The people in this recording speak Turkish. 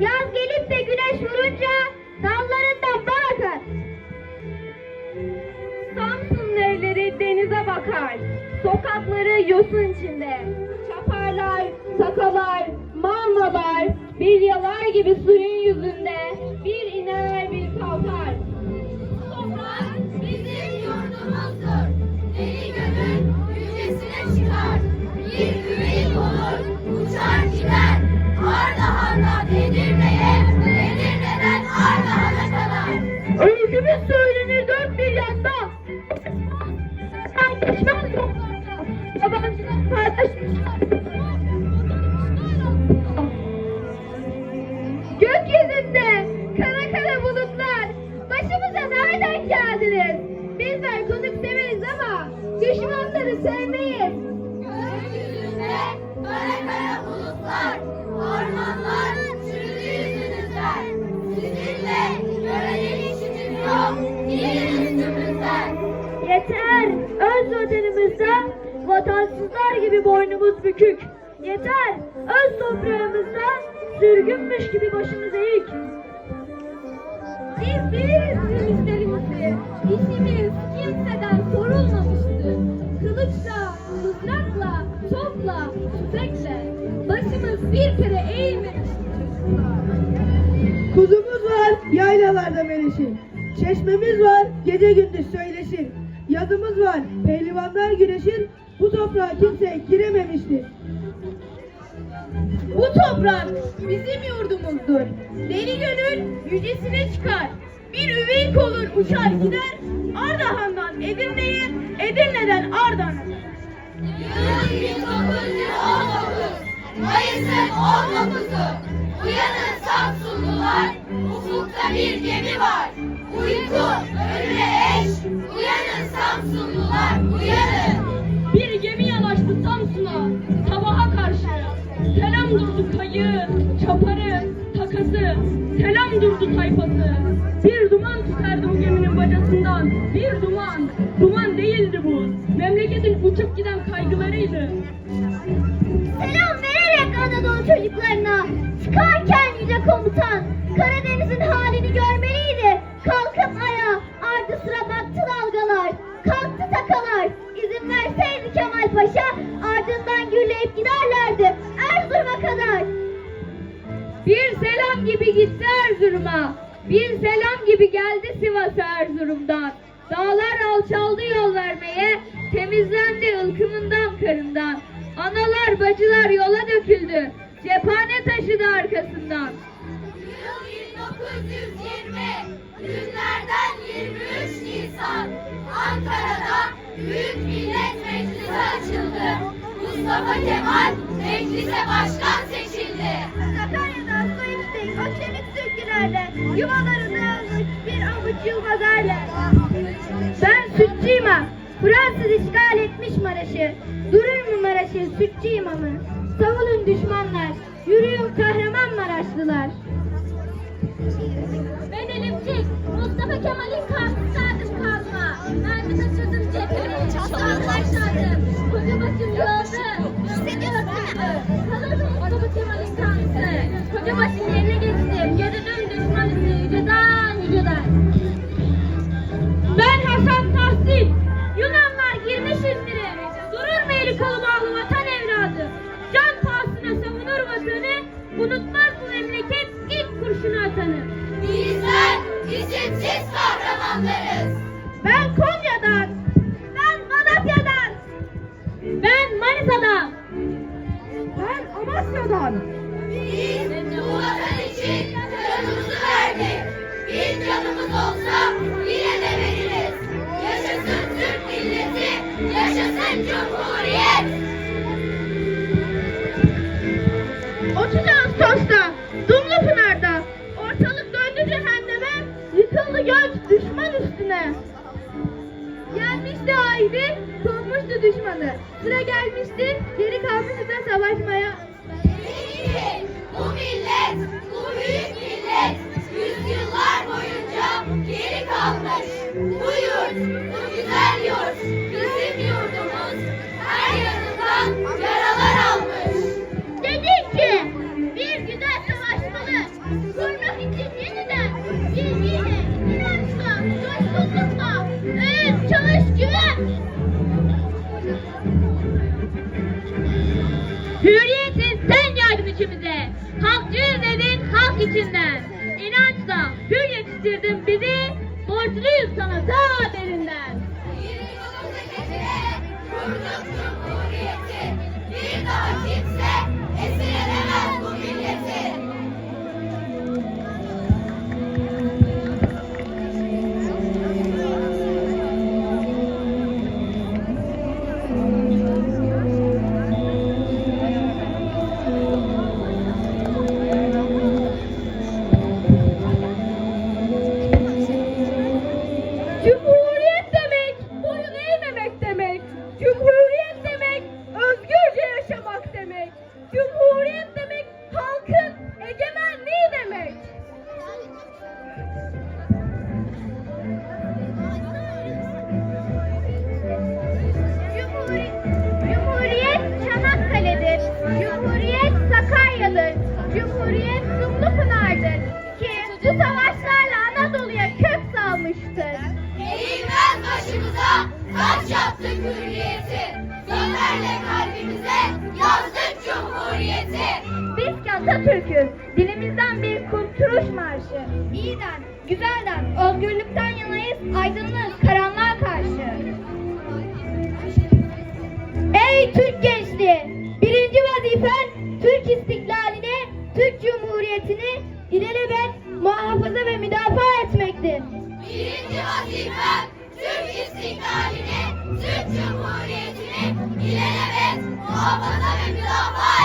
Yaz gelip de güneş vurunca dallarından bal akar. Samsun'un evleri denize bakar. Sokakları yosun içinde. Çaparlar, sakalar, mandalar, bilyalar gibi suyun yüzünde. Öykümüz söylenir dört bir yanda. Geçmez yollarda. Yabancılar kardeş. Gökyüzünde kara kara bulutlar. Başımıza nereden geldiniz? Bizler konuk severiz ama düşmanları sevmeyiz. Gökyüzünde kara kara bulutlar, Öz vatanımızda vatansızlar gibi boynumuz bükük. Yeter! Öz toprağımızda sürgünmüş gibi başımız eğik. Biz biliriz bizim işlerimizi. İşimiz kimseden sorulmamıştı. Kılıçla, mızrakla, topla, tüfekle. Başımız bir kere eğilmemişti. Kuzumuz var yaylalarda meleşir. Çeşmemiz var gece gündüz söyleşir. Yazımız var pehlivanlar güreşir. Bu toprağa kimse girememiştir. Bu toprak bizim yurdumuzdur. Deli gönül yücesine çıkar. Bir üveyik olur uçar gider. Ardahan'dan Edirne'ye, Edirne'den Ardahan'a. Yıl 1919, Mayıs'ın 19'u. Uyanın Samsunlular, ufukta bir gemi var. Uyku ölüme Bir gemi yanaştı Samsun'a sabaha karşı. Selam durdu kayığı, çaparı, takası. Selam durdu tayfası. Bir duman tüterdi bu geminin bacasından. Bir duman, duman değildi bu. Memleketin uçup giden kaygılarıydı. Selam vererek Anadolu çocuklarına. Çıkarken yüce komutan Karadeniz'in halini gürleyip giderlerdi. Erzurum'a kadar. Bir selam gibi gitti Erzurum'a. Bir selam gibi geldi Sivas'a Erzurum'dan. Dağlar alçaldı yol vermeye, temizlendi ılkımından karından. Analar bacılar yola döküldü, cephane taşıdı arkasından. Yıl 1920, günlerden Mustafa Kemal meclise başkan seçildi. Sakarya'dan su içtik o çelik türkülerle. Yuvalarını almış bir avuç yılmazarla. Ben sütçüyüm ha. Fransız işgal etmiş Maraş'ı. Durur mu Maraş'ın sütçü imamı? Savunun düşmanlar, yürüyün kahraman Maraşlılar. Ben Elifçik, Mustafa Kemal'in karşı on. Halk içinden. İnançla hür yetiştirdin bizi. Borçluyuz sana ta derinden. Bir daha kimse esir edemez bu milleti. Taç yaptık hürriyeti. Zaferle kalbimize yazdık Cumhuriyeti. Biz Atatürk'üz. Dilimizden bir kurtuluş marşı. İyiden, güzelden, özgürlükten yanayız. Aydınlık, karanlığa karşı. Ey Türk gençliği! Birinci vazifen Türk istiklalini, Türk Cumhuriyeti'ni ilelebet muhafaza ve müdafaa etmektir. Birinci vazifem Türk istiklalini, Türk Cumhuriyeti'ni ilelebet muhafaza ve müdafaa